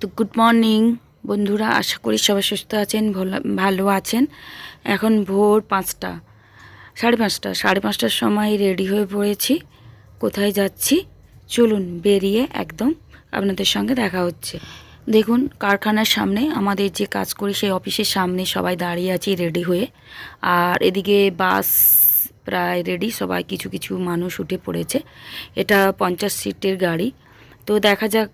তো good morning বন্ধুরা, আশা করি সবাই সুস্থ আছেন, ভালো- আছেন। এখন ভোর পাঁচটা, সাড়ে পাঁচটা, সাড়ে পাঁচটার সময় রেডি হয়ে পড়েছি। কোথায় যাচ্ছি? চলুন বেরিয়ে একদম আপনাদের সঙ্গে দেখা হচ্ছে। দেখুন, কারখানার সামনে আমাদের যে কাজ করি, সেই অফিসের সামনে সবাই দাঁড়িয়ে আছি রেডি হয়ে। আর এদিকে বাস প্রায় রেডি সবাই কিছু কিছু মানুষ উঠে পড়েছে। এটা পঞ্চাশ সিটের গাড়ি। তো দেখা যাক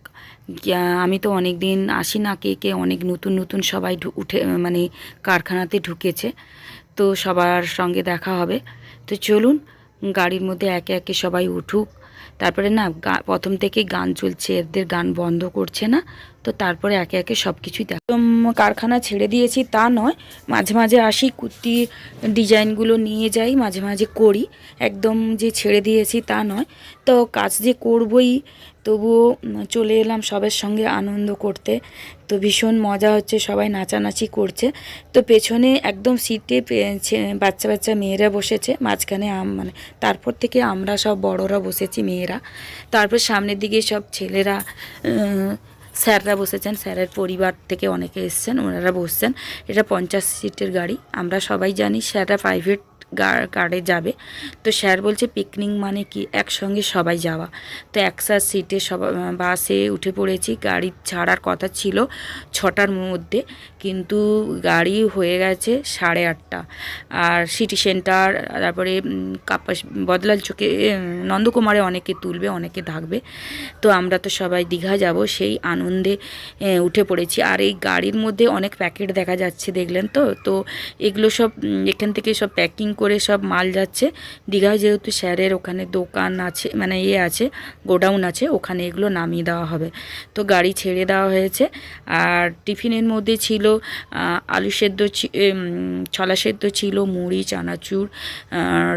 আমি তো অনেক দিন আসি না কে কে, অনেক নতুন নতুন সবাই উঠে মানে কারখানাতে ঢুকেছে। তো সবার সঙ্গে দেখা হবে। তো চলুন, গাড়ির মধ্যে একে একে সবাই উঠুক। তারপরে না প্রথম থেকে গান চলছে, এদের গান বন্ধ করছে না। তো তারপরে একে একে সব কিছুই একদম কারখানা ছেড়ে দিয়েছি তা নয়। মাঝে মাঝে আসি, কুর্তি ডিজাইনগুলো নিয়ে যাই, মাঝে মাঝে করি। একদম যে ছেড়ে দিয়েছি তা নয়। তো কাজ যে করবই তবুও চলে এলাম সবার সঙ্গে আনন্দ করতে। তো ভীষণ মজা হচ্ছে, সবাই নাচানাচি করছে। তো পেছনে একদম সিটে বাচ্চা বাচ্চা মেয়েরা বসেছে, মাঝখানে মানে তারপর থেকে আমরা সব বড়রা বসেছি, মেয়েরা। তারপর সামনের দিকে সব ছেলেরা স্যাররা বসেছেন, স্যারের পরিবার থেকে অনেকে এসছেন, ওনারা বসছেন। এটা পঞ্চাশ সিটের গাড়ি, আমরা সবাই জানি, স্যাররা প্রাইভেট গাড়ে যাবে। তো স্যার বলছে পিকনিক মানে কি? একসঙ্গে সবাই যাওয়া। তো একসাথ সিটে সবাই বাসে উঠে পড়েছি। গাড়ি ছাড়ার কথা ছিল ছটার মধ্যে। কিন্তু গাড়ি হয়ে গেছে সাড়ে আটটা। আর সিটি সেন্টার তারপরে কাপাস, বদলাল চোখে নন্দকুমারে অনেকে তুলবে, অনেকে থাকবে তো আমরা তো সবাই দীঘা যাব। সেই আনন্দে উঠে পড়েছি। আর এই গাড়ির মধ্যে অনেক প্যাকেট দেখা যাচ্ছে, দেখলেন তো? তো এগুলো সব এখান থেকে সব প্যাকিং করে সব মাল যাচ্ছে। দীঘায় যেহেতু স্যারের ওখানে দোকান আছে মানে ইয়ে আছে, গোডাউন আছে, ওখানে এগুলো নামিয়ে দেওয়া হবে। তো গাড়ি ছেড়ে দেওয়া হয়েছে। আর টিফিনের মধ্যে ছিল আলু সেদ্ধ ছলা সেদ্ধ ছিল, মুড়ি, চানাচুর, আর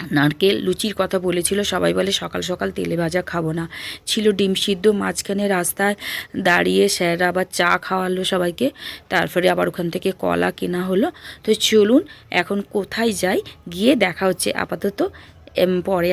নারকেল, লুচির কথা বলেছিল, সবাই বলে সকাল সকাল তেলে ভাজা খাব না। ছিল ডিম সিদ্ধ, মাঝখানে রাস্তায় দাঁড়িয়ে স্যার আবার চা খাওয়ালো সবাইকে, তারপরে আবার ওখান থেকে কলা কেনা হলো। তো চলুন, এখন কোথায় যাই, গিয়ে দেখা হচ্ছে, আপাতত পরে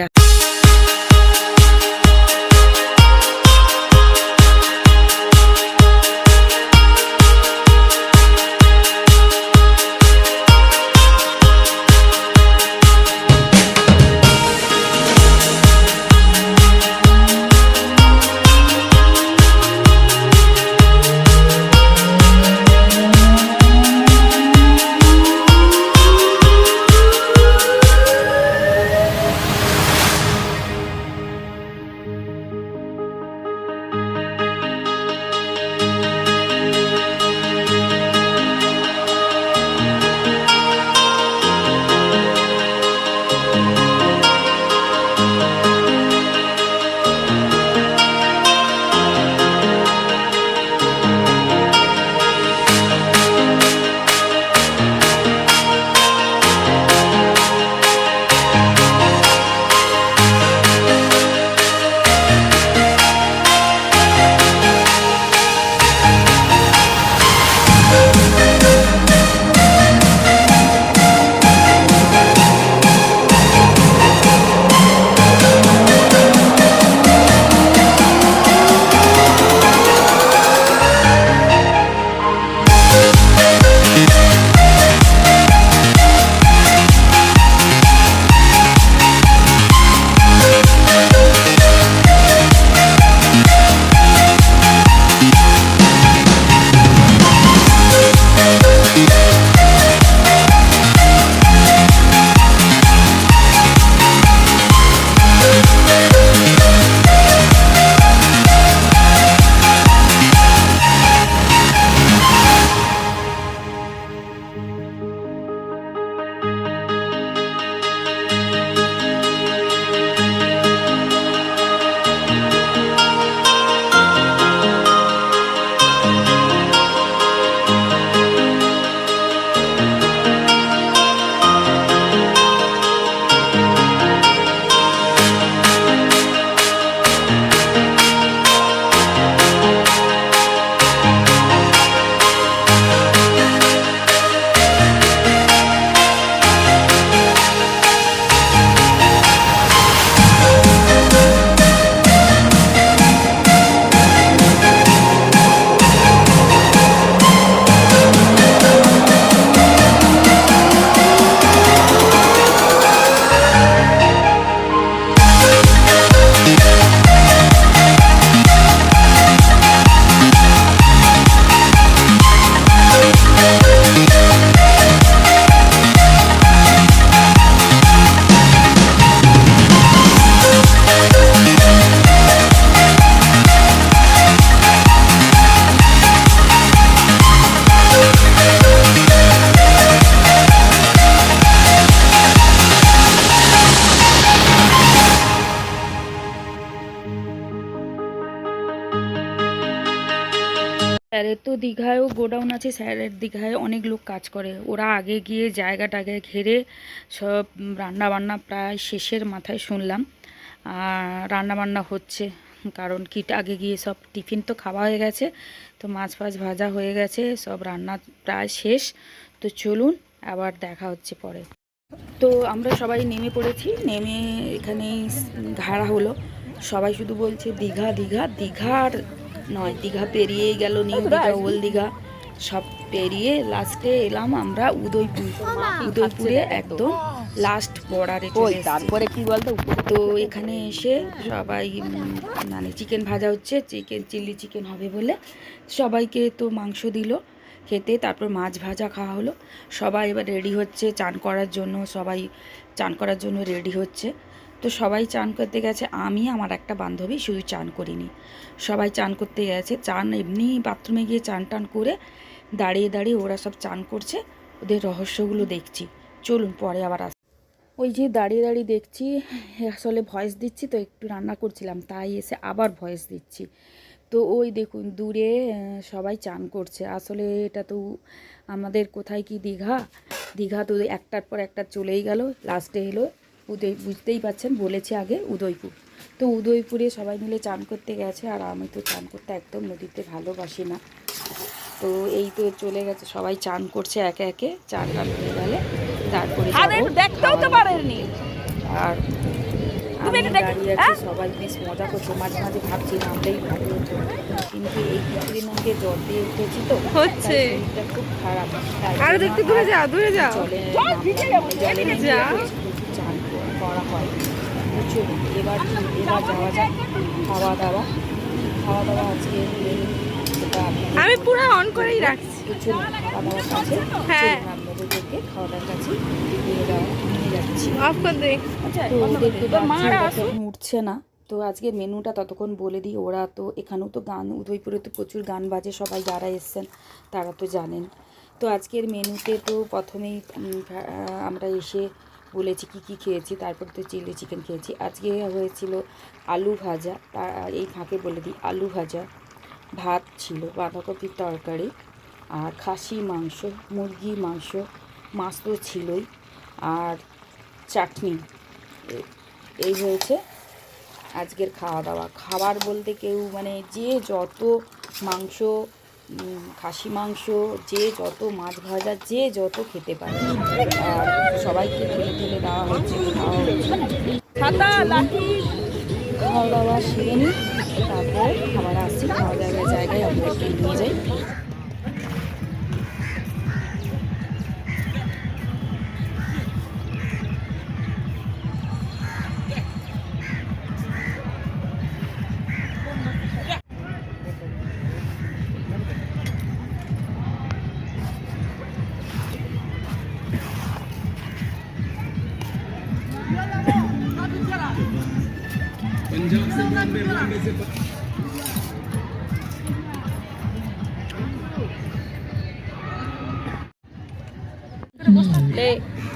তো দীঘায়ও গোডাউন আছে স্যারের দীঘায় অনেক লোক কাজ করে। ওরা আগে গিয়ে জায়গাটাকে ঘেরে সব রান্না বান্না প্রায় শেষের মাথায় শুনলাম। আর রান্না বান্না হচ্ছে, কারণ কিট আগে গিয়ে সব টিফিন তো খাওয়া হয়ে গেছে, তো মাছ ফাছ ভাজা হয়ে গেছে, সব রান্না প্রায় শেষ। তো চলুন, আবার দেখা হচ্ছে পরে। তো আমরা সবাই নেমে পড়েছি, নেমে এখানে ঘাড়া হলো। সবাই শুধু বলছে, দীঘা দীঘা, দীঘার নয় দীঘা পেরিয়েই গেল নিউ দীঘা ওল দীঘা। সব পেরিয়ে লাস্টে এলাম আমরা উদয়পুর। উদয়পুরে একদম। লাস্ট বর্ডারে চলে তারপরে কি বলতো? তো এখানে এসে সবাই মানে চিকেন ভাজা হচ্ছে চিকেন চিলি চিকেন হবে বলে সবাইকে তো মাংস দিল খেতে তারপর মাছ ভাজা খাওয়া হলো। সবাই এবার রেডি হচ্ছে চান করার জন্য সবাই চান করার জন্য রেডি হচ্ছে। তো সবাই চান করতে গেছে, আমি, আমার একটা বান্ধবী শুধু চান করিনি। সবাই চান করতে গেছে, চান এমনি বাথরুমে গিয়ে চান টান করে দাঁড়িয়ে দাঁড়িয়ে ওরা সব চান করছে, ওদের রহস্যগুলো দেখছি। চলুন, পরে আবার আস ওই যে দাঁড়িয়ে দাঁড়িয়ে দেখছি, আসলে ভয়েস দিচ্ছি তো, একটু রান্না করছিলাম, তাই এসে আবার ভয়েস দিচ্ছি। তো ওই দেখুন, দূরে সবাই চান করছে, আসলে এটা তো আমাদের কোথায় কি দীঘা? দীঘা তো একটার পর একটা চলেই গেল লাস্টে এলো। উদয় বুঝতেই পাচ্ছেন বলেছে আগে উদয়পুর। তো উদয়পুরে সবাই মিলে চান করতে গেছে আর আমি তো চান করতে একদম নদীতে ভালোবাসি না। তো এই তো চলে গেছে সবাই চান করছে একে একে চান টান হয়ে গেলে তারপরে আরে যাব। একটু দেখতেও তো পারেননি। আর আমি দাঁড়িয়ে হ্যাঁ? আছি সবাই বেশ মজা করছে মাঝে মাঝে ভাবছি নামলেই ভালো হতো কিন্তু এই কিছুদিন আগে জ্বর দিয়ে উঠেছি তো হচ্ছে। খুব খারাপ। আরও দেখতে দূরে আর যাও দূরে যাও জলে নাম- জলে নেমে যা। প্রচুর প্রচুর চান কর- হয়। চলুন এবার এবার যাওয়া যাক। খাওয়া দাওয়া। খাওয়া দাওয়া আজকে আমি পুরো অন করেই রাখছি। চলুন খাওয়া দাওয়ার কাছে হ্যাঁ। আপনাদেরকে খাওয়া দাওয়ার কাছে নিয়ে যাওয়া নিয়ে যাচ্ছি। তো উঠছে না। তো আজকে মেনুটা ততক্ষণ বলে দিই। ওরা তো এখানেও তো গান উদয়পুরে তো প্রচুর গান বাজে। সবাই যারা এসছেন তারা তো জানেন। তো আজকের মেনুতে তো প্রথমেই আমরা এসে বলেছি কি কি খেয়েছি, তারপর তো চিলি চিকেন খেয়েছি। আজকে হয়েছিল আলু ভাজা এই ফাঁকে বলে দিই, আলু ভাজা ভাত ছিল, বাঁধাকপির তরকারি আর খাসি মাংস, মুরগি মাংস, মাছ তো ছিলই আর চাটনি। এই হয়েছে আজকের খাওয়া দাওয়া। খাবার বলতে কেউ মানে যে যত মাংস খাসি মাংস যে যত মাছ ভাজা যে যত খেতে পারে। আর সবাইকে ঠেলে ঠেলে দেওয়া হচ্ছে খাওয়া হচ্ছে। খাওয়া দাওয়া সেরে নিই তারপর খাবার আসছি খাওয়া দাওয়ার জায়গায় আমরা নিয়ে যাই।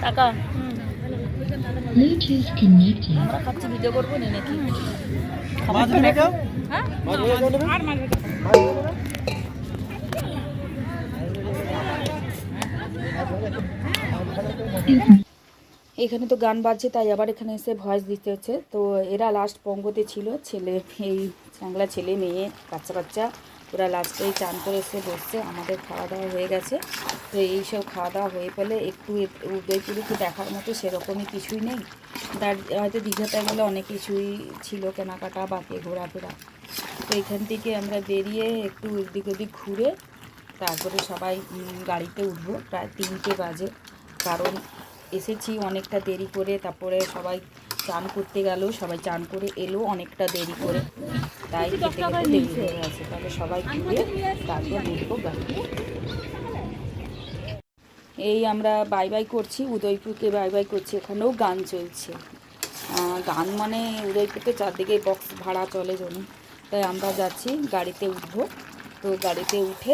টাকা। Bluetooth connected. কাচ্চি ভিডিও করব না নাকি? খাবার নিয়ে যাও হ্যাঁ আর মাছ নিয়ে যাও এখানে তো গান বাজছে, তাই আবার এখানে এসে ভয়েস দিতে হচ্ছে। তো এরা লাস্ট পঙ্গতে ছিল, ছেলে, এই চাংলা ছেলে মেয়ে, বাচ্চা বাচ্চা। ওরা লাস্টে এই চান করে এসে বসছে, আমাদের খাওয়া দাওয়া হয়ে গেছে। তো এইসব খাওয়া দাওয়া হয়ে পেলে একটু উদয়পুরে তো দেখার মতো সেরকমই কিছুই নেই। তার, হয়তো দীঘাতে গেলে অনেক কিছুই ছিল, কেনাকাটা, বাকি ঘোরাফেরা। তো এখান থেকে আমরা বেরিয়ে একটু এদিক ওদিক ঘুরে, তারপরে সবাই গাড়িতে উঠবো। প্রায় তিনটে বাজে। কারণ এসেছি অনেকটা দেরি করে, তারপরে সবাই চান করতে গেল, সবাই চান করে এলো অনেকটা দেরি করে। তাই খেতে দেরি হয়ে তাহলে সবাই ঘুরে তারপর উঠবো এই আমরা বাই বাই করছি, উদয়পুরকে বাই বাই করছি, এখানেও গান চলছে। গান মানে উদয়পুরকে চারদিকে বক্স ভাড়া চলে জন্য তাই আমরা যাচ্ছি, গাড়িতে উঠবো। তো গাড়িতে উঠে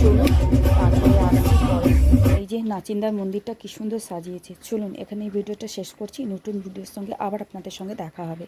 চলুন। এই যে নাচিন্দার মন্দিরটা কি সুন্দর সাজিয়েছে। চলুন, এখানে এই ভিডিওটা শেষ করছি। নতুন ভিডিওর সঙ্গে আবার আপনাদের সঙ্গে দেখা হবে।